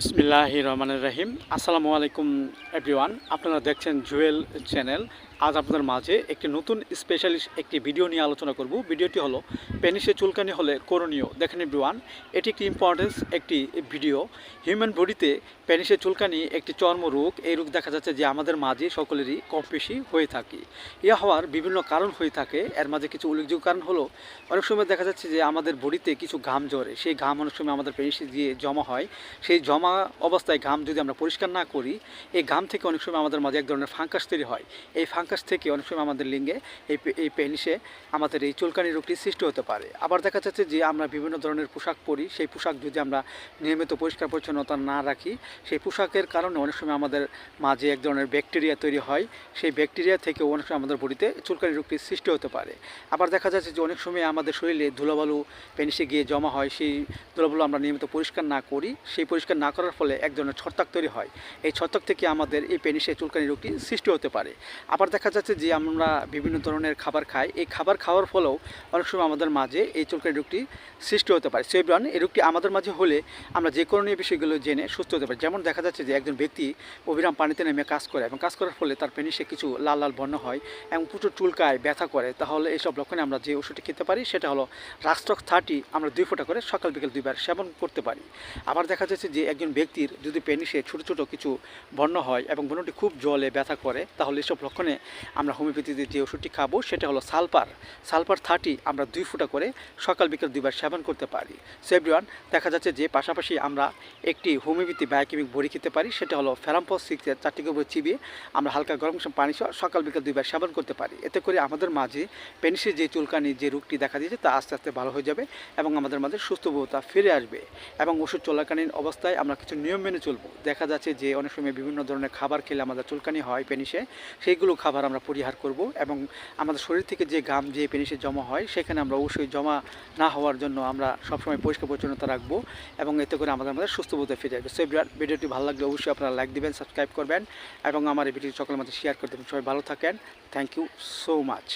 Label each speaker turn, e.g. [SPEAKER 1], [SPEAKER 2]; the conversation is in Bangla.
[SPEAKER 1] বিসমিল্লাহ রহমানুর রহিম। আসসালামু আলাইকুম এভরিওয়ান আপনারা দেখছেন জুয়েল চ্যানেল। আজ আপনাদের মাঝে একটি নতুন স্পেশালিস্ট একটি ভিডিও নিয়ে আলোচনা করব। ভিডিওটি হলো পেনিসে চুলকানি হলে করণীয়। দেখেন এভরিওয়ান এটি একটি ইম্পর্টেন্স একটি ভিডিও হিউম্যান বডিতে পেনিসে চুলকানি একটি চর্মরোগ এই রোগ দেখা যাচ্ছে যে আমাদের মাঝে সকলেরই কম বেশি হয়ে থাকে। ইয়া হওয়ার বিভিন্ন কারণ হয়ে থাকে। এর মাঝে কিছু উল্লেখযোগ্য কারণ হলো, অনেক সময় দেখা যাচ্ছে যে আমাদের বডিতে কিছু ঘাম জ্বরে সেই ঘাম অনেক সময় আমাদের পেনিসে দিয়ে জমা হয়। সেই জমা অবস্থায় ঘাম যদি আমরা পরিষ্কার না করি, এই ঘাম থেকে অনেক সময় আমাদের মাঝে এক ধরনের ফাঙ্কাস তৈরি হয়। এই ফাঙ্কাস থেকে অনেক সময় আমাদের লিঙ্গে এই এই পেনিসে আমাদের এই চুলকানি রোগটি সৃষ্টি হতে পারে। আবার দেখা যাচ্ছে যে আমরা বিভিন্ন ধরনের পোশাক পরি, সেই পোশাক যদি আমরা নিয়মিত পরিষ্কার পরিচ্ছন্নতা না রাখি, সেই পোশাকের কারণে অনেক সময় আমাদের মাঝে এক ধরনের ব্যাকটেরিয়া তৈরি হয়। সেই ব্যাকটেরিয়া থেকে অনেক সময় আমাদের বডিতে চুলকানি রোগটি সৃষ্টি হতে পারে। আবার দেখা যাচ্ছে যে অনেক সময় আমাদের শরীরে ধুলোবালু পেনিসে গিয়ে জমা হয়, সেই ধুলোবালু আমরা নিয়মিত পরিষ্কার না করি, সেই পরিষ্কার না করার ফলে এক ধরনের ছত্রাক তৈরি হয়। এই ছত্রাক থেকে আমাদের এই পেনিসে চুলকানি রোগটি সৃষ্টি হতে পারে। আবার দেখা যাচ্ছে যে আমরা বিভিন্ন ধরনের খাবার খাই। এই খাবার খাওয়ার ফলেও অনেক সময় আমাদের মাঝে এই চুলকানি রোগটি সৃষ্টি হতে পারে। সেব্রান এই রোগটি আমাদের মাঝে হলে আমরা যে করণীয় বিষয়গুলো জেনে সুস্থ হতে পারি। যেমন দেখা যাচ্ছে যে একজন ব্যক্তি অবিরাম পানিতে নেমে কাজ করে এবং কাজ করার ফলে তার পেনিসে কিছু লাল লাল বর্ণ হয় এবং প্রচুর চুলকায় ব্যথা করে। তাহলে এইসব লক্ষণে আমরা যে ওষুধটি খেতে পারি সেটা হলো রাস্টক থার্টি আমরা দুই ফোঁটা করে সকাল বিকেল দুইবার সেবন করতে পারি। আবার দেখা যাচ্ছে যে একজন ব্যক্তির যদি পেনিসে ছোটো ছোটো কিছু বর্ণ হয় এবং বর্ণটি খুব জলে ব্যথা করে, তাহলে এসব লক্ষণে আমরা হোমিওপ্যাথিতে যে ওষুধটি খাব, সেটা হলো সালপার। সালপার থার্টি আমরা দুই ফোঁটা করে সকাল বিকেল দুইবার সেবন করতে পারি। সো এভরিওয়ান দেখা যাচ্ছে যে পাশাপাশি আমরা একটি হোমিওপ্যাথি বায়োকেমিক বড়ি খেতে পারি, সেটা হলো ফেরাম্পস সিক্সের চারটি গোবর চিবিয়ে আমরা হালকা গরম গরম পানি সহ সকাল বিকেল দুইবার সেবন করতে পারি। এতে করে আমাদের মাঝে পেনিসের যে চুলকানি যে রোগটি দেখা দিয়েছে, তা আস্তে আস্তে ভালো হয়ে যাবে এবং আমাদের মাঝে সুস্থবোধতা ফিরে আসবে। এবং ওষুধ চলাকালীন অবস্থায় আমরা কিছু নিয়ম মেনে চলবো। দেখা যাচ্ছে যে অনেক সময় বিভিন্ন ধরনের খাবার খেলে আমাদের চুলকানি হয় পেনিসে, সেইগুলো খাবার আমরা পরিহার করব এবং আমাদের শরীর থেকে যে গাম যে পেনিসে জমা হয়, সেখানে আমরা অবশ্যই জমা না হওয়ার জন্য আমরা সবসময় পরিষ্কার পরিচ্ছন্নতা রাখব এবং এতে করে আমাদের আমাদের সুস্থ বোধে ফিরে আসবে। সো ভিডিওটি ভালো লাগলে অবশ্যই আপনারা লাইক দেবেন সাবস্ক্রাইব করবেন এবং আমার এই ভিডিওটি সকলের মধ্যে শেয়ার করে দেবেন। সবাই ভালো থাকেন। Thank you so much